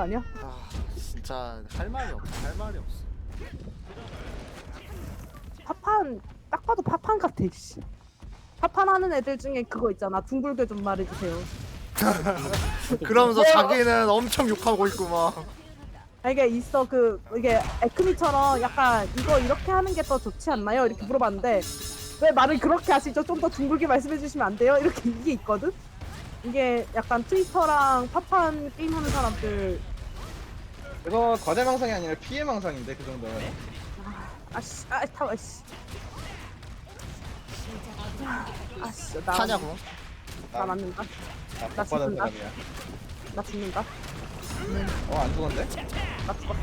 거 아니야? 아 진짜 할 말이 없어 할 말이 없어 파판 딱 봐도 파판 같아 씨. 파판 하는 애들 중에 그거 있잖아 둥글게 좀 말해주세요 그러면서 네. 자기는 엄청 욕하고 있고 막 아, 이게 있어 그 이게 에크미처럼 약간 이거 이렇게 하는 게 더 좋지 않나요? 이렇게 물어봤는데 왜 말을 그렇게 하시죠? 좀 더 둥글게 말씀해 주시면 안 돼요? 이렇게 이게 있거든? 이게 약간 트위터랑 파판 게임하는 사람들 이거 거대 망상이 아니라 피해 망상인데 그 정도면. 아씨 아 타워 씨. 아씨 나 타냐고. 나 맞는다. 아, 나복 받은 죽는다. 사람이야. 나 죽는다. 어안 죽었는데? 나 죽었어.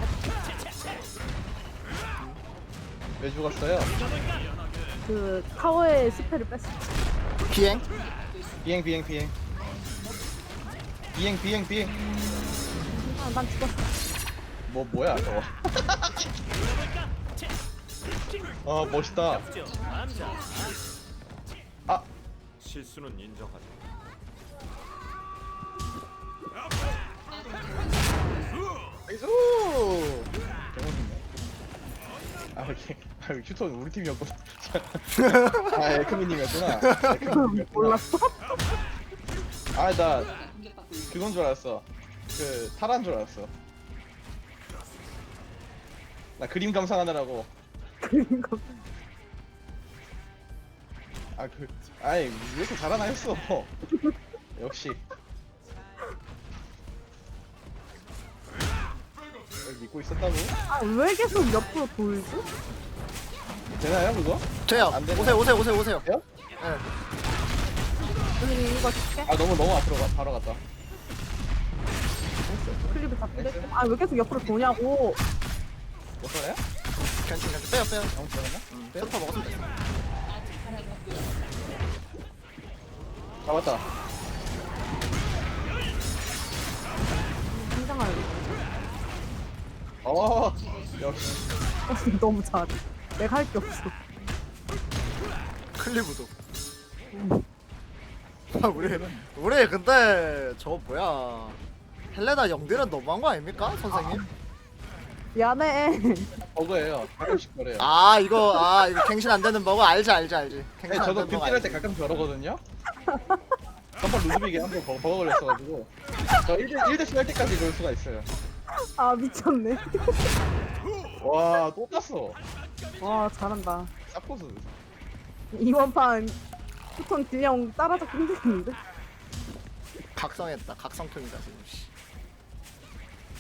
왜 죽었어요? 그 타워의 스펠을 뺐어. 비행? 비행 비행 비행. 비행 비행 비행. 아, 난 죽었어 뭐 뭐야 저거? 아 멋있다. 아. 실수는 인정하자. 나이스 아 이렇게 아 이거 휴톤 우리 팀이었구나. 아 에크미님이었구나. 에크미님이었구나. 몰랐어 아나 그건 줄 알았어. 그 타란 줄 알았어 나 그림 감상하느라고 그린 거아그 아이 왜 이렇게 잘하나 했어 역시 믿고 있었다고 아, 왜 계속 옆으로 돌지? 되나요 그거? 돼요 안 되네. 오세요 오세요 오세요 오세요 돼요? 네. 이거 줄게. 아 너무 너무 앞으로 가, 바로 갔다 클립을 다 빼고. 아, 왜 계속 옆으로 도냐고. 못 살아요? 괜찮 괜찮 빼요 빼요 잘못 들었나? 음, 페퍼 먹었으면 돼 잡았다 굉장할. 어 역시 너무 잘해. 내가 할 게 없어. 클리브도 아 우리 우리 근데 저 뭐야 헬레나 영들은 너무한 거 아닙니까 선생님? 미안해. 버그예요. 가끔씩 그래요. 아 이거 아 이거 갱신 안 되는 버거 알지 알지 알지. 네, 갱신 안 저도 되는 버거 때 알지. 가끔 저러거든요. 한번 루드빅에 한번 버그 버그 걸렸어가지고. 저 1대, 1대씩 할 때까지 그럴 수가 있어요. 아, 미쳤네. 와또 땄어. 와, 잘한다. 쌉코스 이번 판 후톤 딜량 따라잡기 힘들겠는데? 각성했다. 각성통이다 지금. 씨.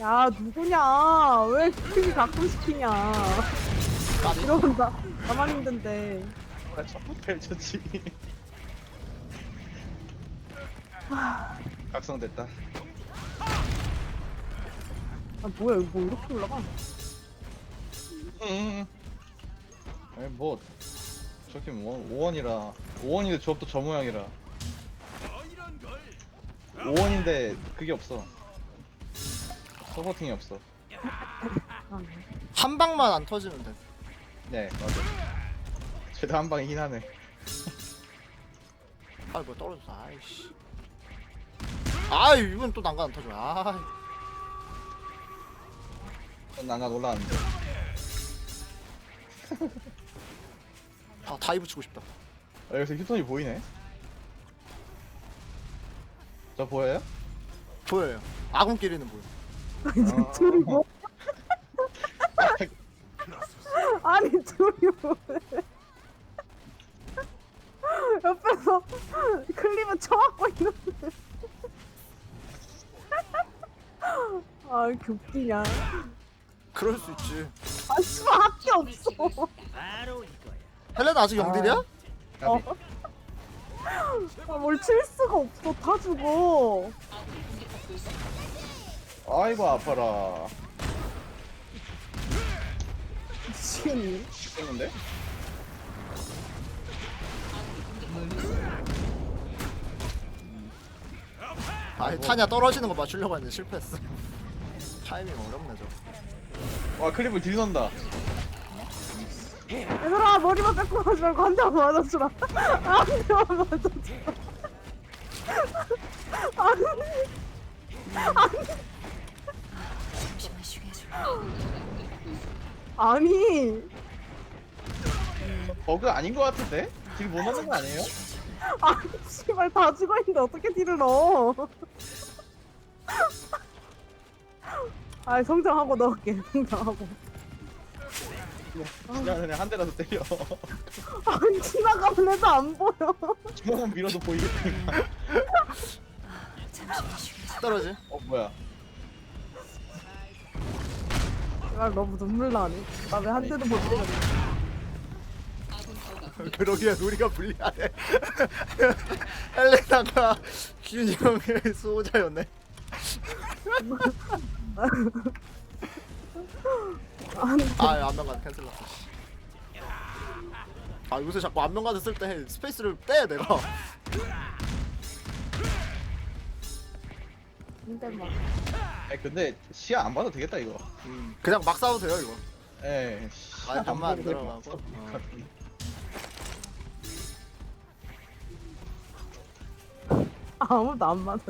야, 누구냐? 왜 클립이 가끔 시키냐? 까비 이러면 나, 나만 힘든데. 나 첫부 펼쳤지 각성됐다 아, 뭐야, 이거 뭐 이렇게 올라가? 음. 아니 뭐 저기 뭐 5원이라 5원인데 조합도 저 모양이라 5원인데 그게 없어 서포팅이 없어. 아, 한 방만 안 터지면 돼. 네 맞아. 죄다 한 방이긴 하네. 아이 뭐 떨어졌어. 아이씨. 아이 이건 또 난간 안 터져. 전 난간 올라왔는데. 아 다이브 치고 싶다. 아, 여기서 휴톤이 보이네? 저 보여요? 보여요. 아군끼리는 보여 아. 둘이 뭐? 아니 둘이 뭐해 옆에서 클립은 쳐갖고 있는데 아 이렇게 웃기냐 그럴 수 있지 아 씨발 할게 없어 헬레나 아직 영딜이야? 어? 아 뭘 칠 수가 없어 다 죽어 아이고 아파라. 미치겠네. 했는데? 아이 타냐 떨어지는 거 맞추려고 했는데 실패했어. 타이밍 어렵네 저거 와 클립을 딜선다. 얘들아 머리만 뺏고 가지 말고 한 대만 맞아주라. 한 대만 맞아주라. 아니 아니 아니 버그 아닌 것 같은데? 딜 못 넣는 거 아니에요? 아 씨발 다 죽어 있는데 어떻게 딜을 넣어 아 성장하고 넣을게 성장하고 그냥 그냥 한 대라도 때려. 아니 지나가면 해도 안 보여 주먹만 밀어도 보이겠다. 떨어지. 어 뭐야? 아 너무 눈물 나네 나 왜 한 대도 못 때렸네 그러기에 우리가 불리하네. 헬레나가 기훈이 형의 수호자였네. 아 안면가드 캔슬났다. 씨. 아 요새 자꾸 안면가드 쓸 때 스페이스를 떼 내가. 근데 막에 근데 시야 안 봐도 되겠다 이거. 음, 그냥 막 싸워도 돼요 이거. 에. 아니, 잠만 안 들어가고. 어. 아무도 안 맞아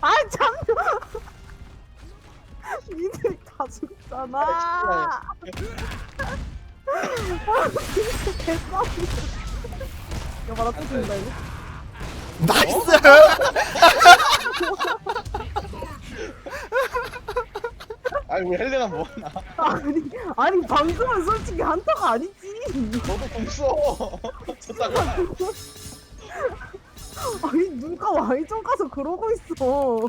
아 참! 니들 다 죽잖아 아 진짜 개싸움이야 이거 또 죽는다 이거 나이스. 아니 우리 헬레나 뭐하나? 아니 아니 방금은 솔직히 한타가 아니지 너도 공 써. 쳤다가. 아니 누가 와이전 가서 그러고 있어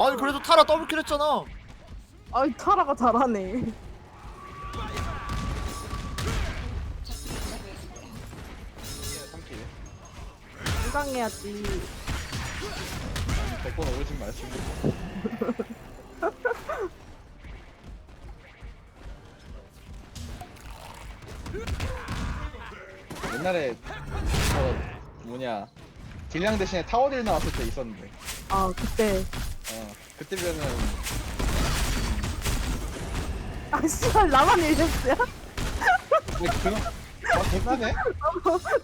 아니 그래도 타라 더블킬 했잖아. 아니 타라가 잘하네 3킬. 성장해야지 100번 오르신 말씀. 옛날에 저 뭐냐 딜량 대신에 타워딜 나왔을 때 있었는데 아 그때 어 그때면은 아 씨발 나만 일렸어요? 근데 그거 아 대단해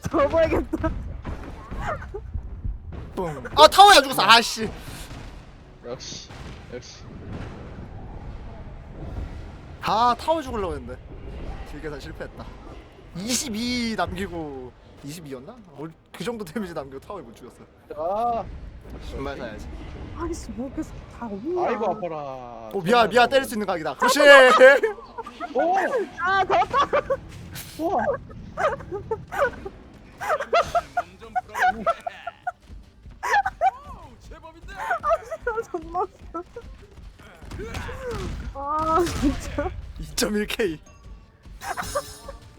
접어야겠다 뿡. 아 타워에 안 죽었어. 아씨. 역시 역시 아 타워 죽으려고 했는데 딜 계산 실패했다 22 남기고 22였나? 그 정도 데미지 남기고 타워에 못 죽였어. 아. 신발 사야지. 아이씨 뭐 계속 다 없냐? 아이고 아파라. 오 미아 미아 때릴 수 있는 각이다. 그렇지. 오! 아 더웠다. 우와. 존나 웃겨 아 진짜 2.1K 이게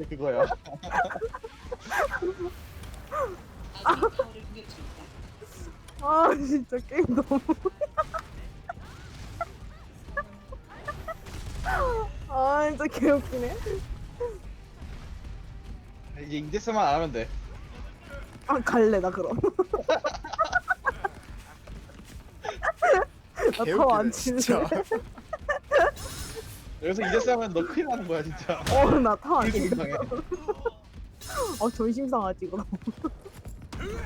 그거야 아 진짜 게임 너무 아 진짜 개웃기네. 이제 이데스만 안 하면 돼. 아 갈래 나 그럼. 개웃기네 치는데. 진짜 여기서 이데스 하면 너 큰일 나는 거야 진짜. 어나 이렇게 치는데 이상해. 어 존심 상하지 이거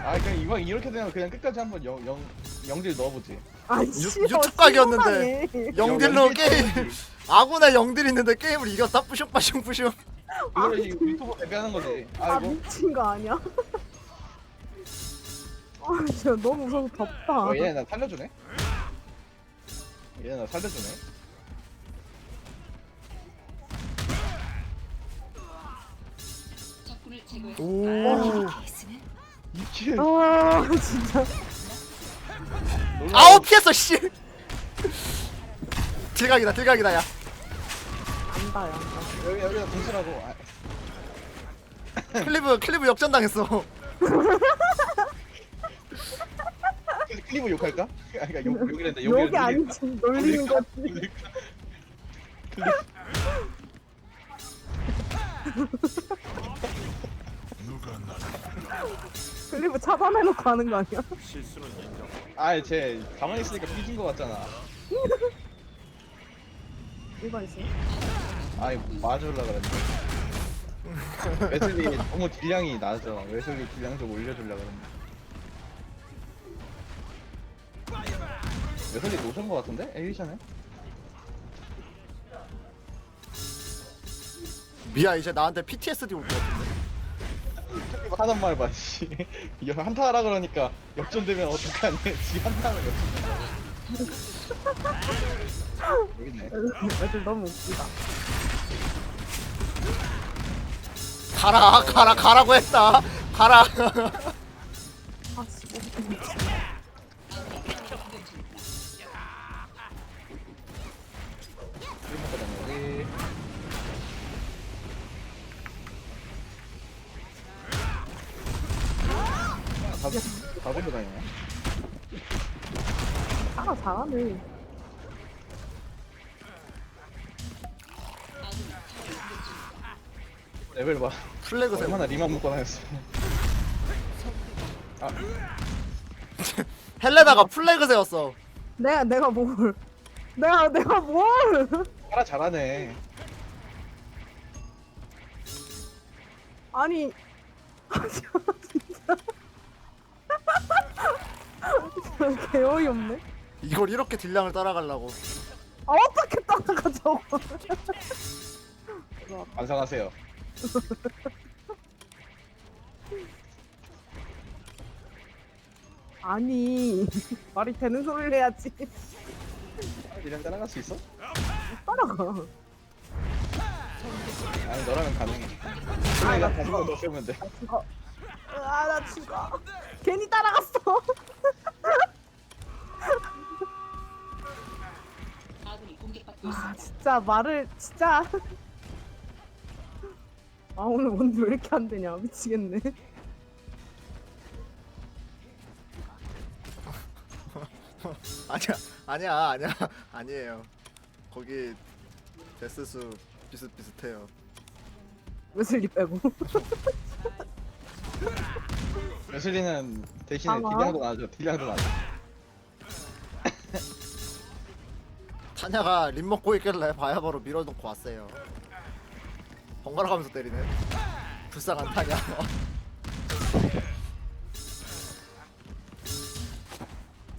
아 그냥 이왕 이렇게 되면 그냥 끝까지 한번 영, 영, 영딜 넣어보지. 아 유-. 심하네. 영딜로 영딜 게임. 아군의 영딜 있는데 게임을 이겼다? 뿌숑 뿌숑 뿌숑 이거를 이 유튜브 대비하는 거지. 아 아이고 미친 거 아니야? 아 진짜 너무 무서워 덥다. 어, 얘네 나 살려주네? 얘네 나 살려주네 오. 이킬 아 진짜. 아우 피했어 씨. 딜각이다 딜각이다 야. 안다 야 안다. 여기 여기다 동시라고. 아, 클리브 클리브 역전 당했어. 그래서 클리브 욕할까? 아 그니까 욕 욕이란다 욕이 여기 아니지 놀리는 거지 클리브 차단해놓고 하는 거 아니야? 실수는 인정. 아쟤 가만히 있으니까 삐진 거 같잖아 이거 있어 아이 맞으려 그랬는데 웨슬리 너무 딜량이 낮아 웨슬리 딜량 좀 올려주려 그랬는데 웨슬리 노션 거 같은데? 에디션에? 미야 이제 나한테 PTSD 올 것 같은데 하는 말 봐, 씨. 이거 한타 하라 그러니까 역전되면 어떡하니? 지 한타하면 역전된다. 여기 있네. 애들 너무 웃기다. 가라 가라 가라고 했다 가라 다 들고 다니네. 아 잘하네. 레벨 봐. 플래그 세워 얼마나 리만 먹고 다녔어. 아, 헬레나가 플래그 세웠어 내가 내가 뭘? 내가 내가 뭘? 파라 잘하네. 아니. 아. 개 어이 없네. 이걸 이렇게 딜량을 따라가려고 아 어떻게 따라가 저거? 완성하세요. 아니 말이 되는 소리를 해야지. 이랑 따라갈 수 있어? 따라가. 아니 너라면 가능해. 그냥 다시 한번더 세우면 돼. 죽어. 아 나 죽어. 괜히 따라갔어. 아 진짜 말을 진짜. 아 오늘 뭔데 왜 이렇게 안 되냐 미치겠네. 아니야 아니야 아니야 아니에요 거기 데스수 비슷비슷해요 웨슬리 빼고. 웨슬리는 대신에 아마. 딜량도 나죠. 딜량도 나죠. 타냐가 림 먹고 있길래 바야 바로 밀어놓고 왔어요 번갈아 가면서 때리네 불쌍한 타냐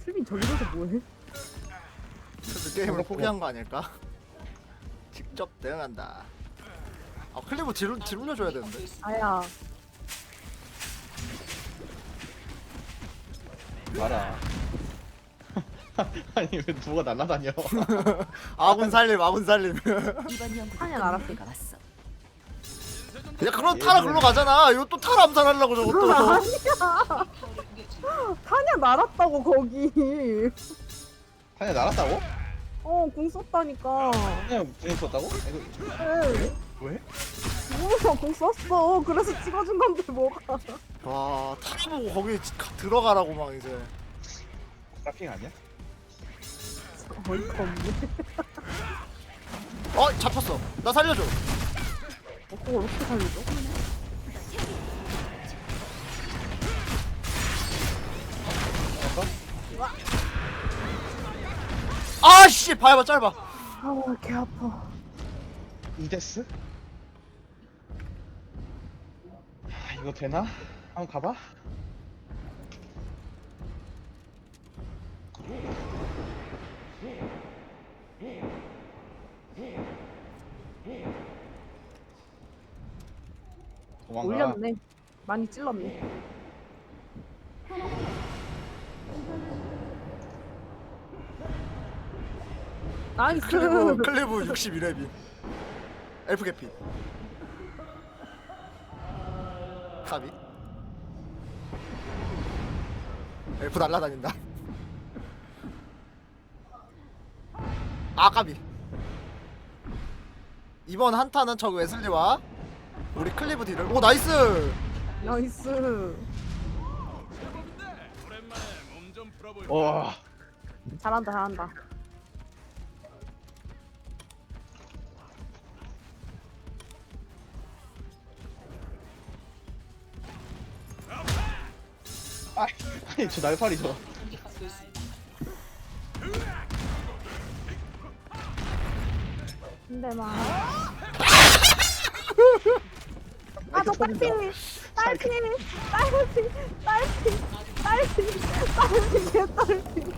틀빈 저기서 뭐해? 그래서 게임을 포기한 거 아닐까? 직접 대응한다 아 클리브 딜, 딜 올려줘야 되는데 아야. 봐라. 아니 왜 누가 날라다녀? 아군 살림 아군 살림 이번 연구 하냐, 알았어. 가 왔어. 야 그럼 타라 글로 가잖아 이거 또 타라 암살하려고 저것도 아니야. 타냐 날았다고 거기. 타냐 날았다고? 어, 공 썼다니까. 그냥 썼다고? 이거 에 왜? 뭐야, 공 썼어. 그래서 찍어준 건데 뭐가. 와 타라 보고 거기 가- 들어가라고 막 이제 라핑 아니야? 어이가 없네. 어 잡혔어 나 살려줘 어, 그걸 어떻게 살리죠? 아씨 봐봐 짧아 아, 개 아파. 이데스? 아, 이거 되나? 한번 가봐. 도망가. 올렸네. 많이 찔렀네. 나이스. 클리브 클리브 62렙이 엘프 개피 카비 엘프 날라다닌다. 아 까비. 이번 한타는 저 웨슬리와 우리 클리브 딜을. 오 나이스! 나이스. 와, 잘한다, 잘한다. 아니 저 날파리 저. 근데만. 아, 저 딸피! 딸피! 딸피! 딸피! 딸피! 딸피! 딸피! 개딸피!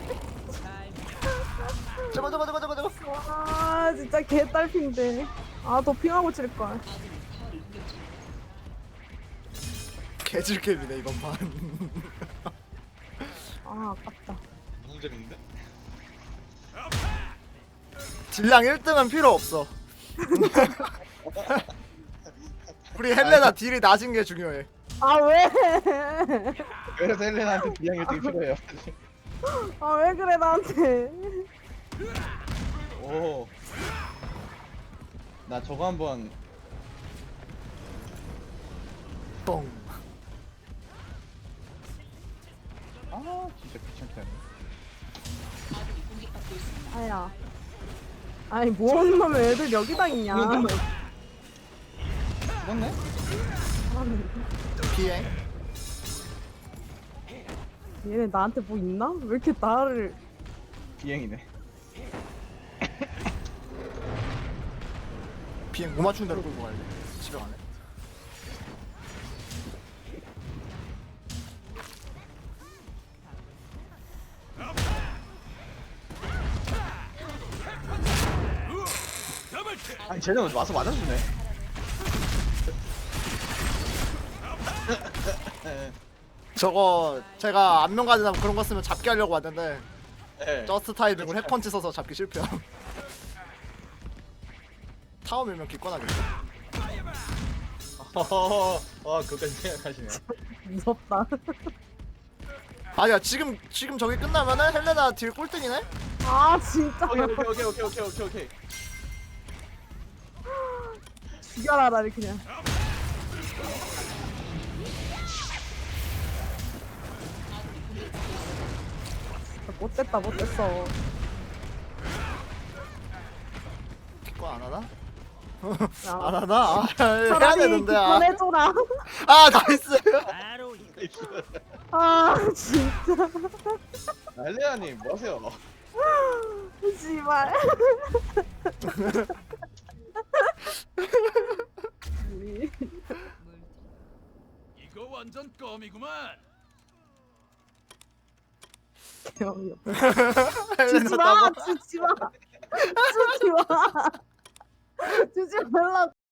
저거 저거 저거 저거 저거 와, 진짜 개딸피인데. 아, 도핑하고 칠 걸. 개질캠이네 이번 판. 아 아깝다. 너무 재밌는데? 질량 1등은 필요 없어. 우리 헬레나 딜이 낮은 게 중요해. 아 왜? 그래서 헬레나한테 비양 1등 필요해요 아왜 그래 나한테? 오. 나 저거 한번 뻥. 아 진짜 귀찮게 하네 아야. 아니 뭐하는 놈의 애들 여기다 있냐? 죽었네? 비행. 얘네 나한테 뭐 있나? 왜 이렇게 나를 비행이네 비행 못 맞추는 대로 끌고 갈래. 집에 가네. 아니 쟤는 와서 맞아주네 저거 제가 안면 가지나 그런 거 쓰면 잡기 하려고 왔는데 예. 저스트 타이밍으로 핵펀치 써서 잡기 실패함. 타워 밀면 기권하겠다. 어, 그것까지 생각하시네 무섭다. 아니야 지금 지금 저기 끝나면은 헬레나 딜 꼴등이네. 아 진짜 오케이 오케이 오케이 오케이 오케이 오케이 죽여라 나를 그냥. 못됐다 못됐어. 기권 안 하나? 야, 안 하나? 아, 해야 차라리 되는데. 아, 기권해줘라. 아 나이스. 아 진짜. 헬레나님 뭐하세요? 씨발. 이거 완전 껌이구만. 주지 마. 주지 마, 주지 마, 주지 말라고.